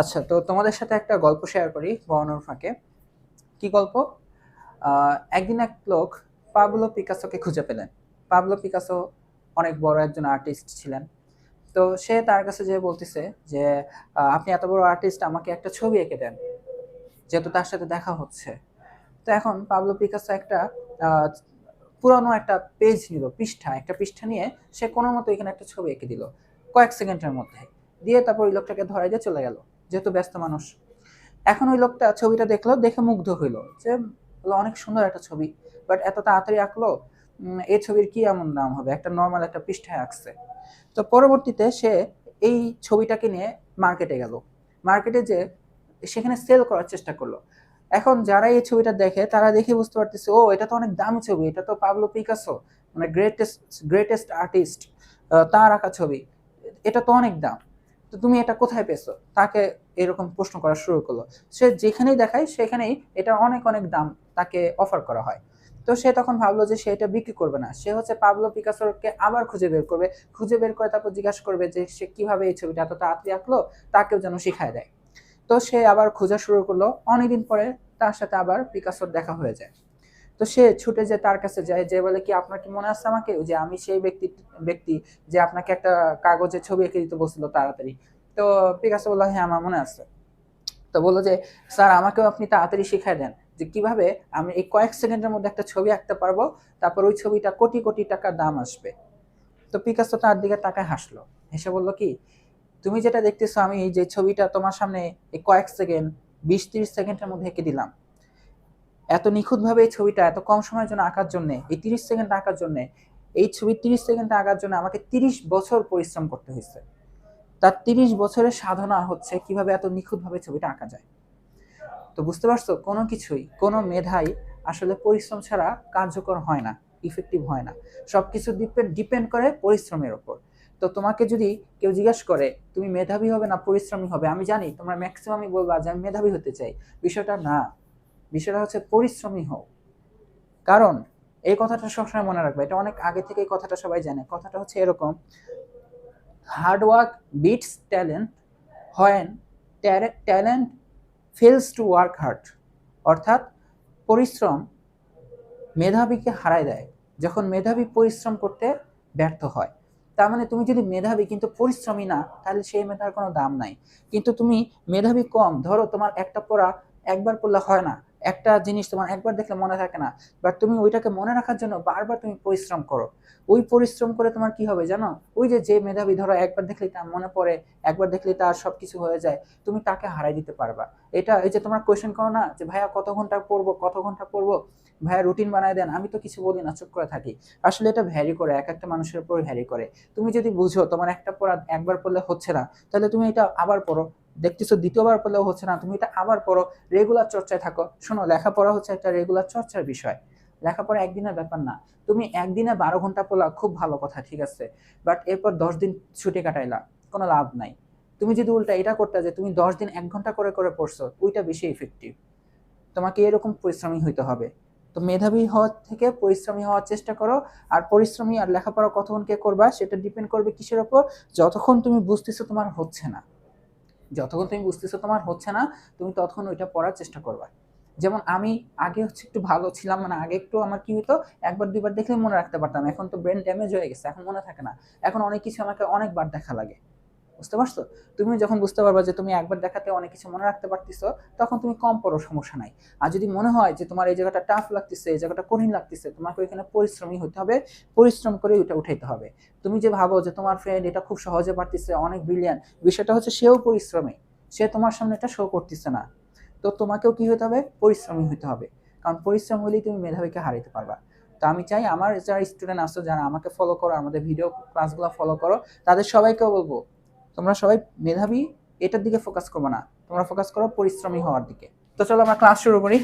আচ্ছা তো তোমাদের সাথে একটা গল্প শেয়ার করি বর্ণর ফাঁকে। কি গল্প? একদিন এক লোক পাবলো পিকাসোকে খুঁজে পেলেন। পাবলো পিকাসো অনেক বড় একজন আর্টিস্ট ছিলেন। তো সে তার কাছে যে বলতেছে যে আপনি এত বড় আর্টিস্ট আমাকে একটা ছবি এঁকে দেন। যেহেতু তার সাথে দেখা হচ্ছে। তো এখন পাবলো পিকাসো একটা পুরানো একটা পেজ নিল, পৃষ্ঠা। একটা পৃষ্ঠা নিয়ে সে কোনো মতো এখানে একটা ছবি এঁকে দিল, কয়েক সেকেন্ডের মধ্যে। দিয়ে তারপর ওই লোকটাকে ধরে দিয়ে চলে গেল। যেহেতু ব্যস্ত মানুষ। এখন ওই লোকটা ছবিটা দেখল, দেখে মুগ্ধ হইল যে অনেক সুন্দর একটা ছবি বাট এত তাড়াতাড়ি আঁকলো এই ছবির কি এমন দাম হবে? একটা নর্মাল একটা পৃষ্ঠায় আঁকছে। তো পরবর্তীতে সে এই ছবিটাকে নিয়ে মার্কেটে গেল। মার্কেটে যে সেখানে সেল করার চেষ্টা করল। এখন যারা এই ছবিটা দেখে, তারা দেখে বুঝতে পারতেছে, ও, এটা তো অনেক দামি ছবি, এটা তো পাবলো পিকাসো মানে গ্রেটেস্ট গ্রেটেস্ট আর্টিস্ট তার আঁকা ছবি, এটা তো অনেক দাম। তো তুমি এটা কোথায় পেয়েছ? তাকে এরকম প্রশ্ন করা শুরু করল। সে যেখানেই দেখায়, সেখানেই এটা অনেক অনেক দাম তাকে অফার করা হয়। তো সে তখন ভাবলো যে সে এটা বিক্রি করবে না। সে হচ্ছে পাবলো পিকাসোকে আবার খুঁজে বের করবে। খুঁজে বের করে তারপর জিজ্ঞাসা করবে যে সে কীভাবে এই ছবিটা এত তাড়াতাড়ি আঁকলো? তাকেও যেন শিখায় দেয়। তো সে আবার খোঁজা শুরু করল। অনেকদিন পরে তার সাথে আবার পিকাসোর দেখা হয়ে যায়। তো সে ছুটে যে তার কাছে যায়, যে বলে কি, আপনার কি মনে আছে আমাকে? যে আমি সেই ব্যক্তি ব্যক্তি যে আপনাকে একটা কাগজে ছবি এঁকে দিতে বলছিল তাড়াতাড়ি। তো পিকাসো বলল হ্যাঁ আমার মনে আছে। তো বলল যে, স্যার, আমাকেও আপনি তাড়াতাড়ি শিখাই দেন যে কীভাবে আমি এই কয়েক সেকেন্ডের মধ্যে একটা ছবি আঁকতে পারব, তারপর ওই ছবিটা কোটি কোটি টাকা দাম আসবে। তো পিকাসো তার দিকে তাকায় হাসলো। হেসে বলল, কি, তুমি যেটা দেখতেছো, আমি যে ছবিটা তোমার সামনে এই কয়েক সেকেন্ড, বিশ, তিরিশ সেকেন্ডের মধ্যে এঁকে দিলাম। এত নিখুঁতভাবে এই ছবিটা এত কম সময়ের জন্য আঁকার জন্য, এই তিরিশ সেকেন্ড আঁকার জন্য, এই ছবি তিরিশ সেকেন্ড আঁকার জন্য আমাকে তিরিশ বছর পরিশ্রম করতে হয়েছে। তার তিরিশ বছরের সাধনা হচ্ছে কীভাবে এত নিখুঁতভাবে ছবিটা আঁকা যায়। তো বুঝতে পারছ, কোনো কিছুই, কোনো মেধাই আসলে পরিশ্রম ছাড়া কার্যকর হয় না ইফেক্টিভ হয় না। সব কিছু ডিপেন্ড ডিপেন্ড করে পরিশ্রমের ওপর। তো তোমাকে যদি কেউ জিজ্ঞাসা করে, তুমি মেধাবী হবে না পরিশ্রমী হবে? আমি জানি, তোমরা ম্যাক্সিমামই বলবা যে, আমি মেধাবী হতে চাই। বিষয়টা না। বিষয়টা হচ্ছে পরিশ্রমী হও। কারণ এই কথাটা সবসময় মনে রাখবে, এটা অনেক আগে থেকে এই কথাটা সবাই জানে। কথাটা হচ্ছে এরকম hard work beats talent when talent fails to work hard অর্থাৎ পরিশ্রম মেধাবীকে হারায় দেয়, যখন মেধাবী পরিশ্রম করতে ব্যর্থ হয়। তার মানে তুমি যদি মেধাবী কিন্তু পরিশ্রমী না, তাহলে সেই মেধার কোনো দাম নাই। কিন্তু তুমি মেধাবী কম, ধরো তোমার একটা পড়া একবার পড়লে হয় না একটা জিনিস তোমার একবার দেখলে মনে থাকে না বাট তুমি ওইটাকে মনে রাখার জন্য বারবার তুমি পরিশ্রম করো। ওই পরিশ্রম করে তোমার কি হবে জানো? ওই যে যে মেধাবী ধরো একবার দেখলেই তার মনে পড়ে, একবার দেখলেই তার সব কিছু হয়ে যায়, তুমি তাকে হারাই দিতে পারবা। এটা এই যে তোমার কোয়েশ্চেন করো না যে, ভাইয়া কত ঘণ্টা পড়ব, কত ঘণ্টা পড়ব? ভাইয়া রুটিন বানায় দেন, আমি তো কিছু বলি না, চুপ করে থাকি। আসলে এটা ভ্যারি করে, এক একটা মানুষের উপর ভ্যারি করে। তুমি যদি বুঝো তোমার একটা পড়া একবার পড়লে হচ্ছে না, তাহলে তুমি এটা আবার পড়ো। দেখতেছো, দ্বিতীয়বার পড়লেও হচ্ছে না। তুমি এটা আবার পড়ো। রেগুলার চর্চায় থাকো। শোনো, লেখাপড়া হচ্ছে একটা রেগুলার চর্চার বিষয়। লেখাপড়া একদিনের ব্যাপার না। তুমি একদিনে বারো ঘণ্টা পড়লা, খুব ভালো কথা, ঠিক আছে। বাট এরপর দশ দিন ছুটি কাটাইলা, কোনো লাভ নাই। তুমি যদি উল্টা এটা করতে যে তুমি দশ দিন এক ঘণ্টা করে করে পড়ছো, ওইটা বেশি ইফেক্টিভ তোমাকে এরকম পরিশ্রমী হইতে হবে। তো মেধাবী হওয়ার থেকে পরিশ্রমী হওয়ার চেষ্টা করো। আর পরিশ্রমী আর লেখাপড়া কতক্ষণ কে করবা, সেটা ডিপেন্ড করবে কিসের ওপর? যতক্ষণ তুমি বুঝতেছো তোমার হচ্ছে না। যতক্ষণ তুমি বুঝতেছো তোমার হচ্ছে না, তুমি ততক্ষণ ওইটা পড়ার চেষ্টা করবা। যেমন আমি আগে হচ্ছে একটু ভালো ছিলাম মানে আগে একটু আমার কি হতো একবার দুইবার দেখলে মনে রাখতে পারতাম। এখন তো ব্রেন ড্যামেজ হয়ে গেছে, এখন মনে থাকে না। এখন অনেক কিছু আমাকে অনেকবার দেখা লাগে। বুঝতে পারছ? তুমি যখন বুঝতে পারবা যে তুমি একবার দেখাতে অনেক কিছু মনে রাখতে পারতেছো, তখন তুমি কম পড়ো, সমস্যা নাই। আর যদি মনে হয় যে তোমার এই জায়গাটা টাফ লাগতেছে, এই জায়গাটা কঠিন লাগতেছে, তোমাকে ওইখানে পরিশ্রমী হতে হবে, পরিশ্রম করে ওইটা উঠাইতে হবে। তুমি যে ভাবো যে তোমার ফ্রেন্ড এটা খুব সহজে পারতেছে, অনেক ব্রিলিয়ান বিষয়টা হচ্ছে সেও পরিশ্রমী, সে তোমার সামনে এটা শো করতেছে না। তো তোমাকেও কি হতে হবে? পরিশ্রমী হতে হবে। কারণ পরিশ্রম হলেই তুমি মেধাবীকে হারাইতে পারবা। তো আমি চাই আমার যারা স্টুডেন্ট আসো যারা আমাকে ফলো করো, আমাদের ভিডিও ক্লাসগুলো ফলো করো, তাদের সবাইকেও বলব তোমরা সবাই মেধাবী, এটার দিকে ফোকাস করব না। তোমরা ফোকাস করো পরিশ্রমী হওয়ার দিকে। তো চলো আমরা ক্লাস শুরু করি।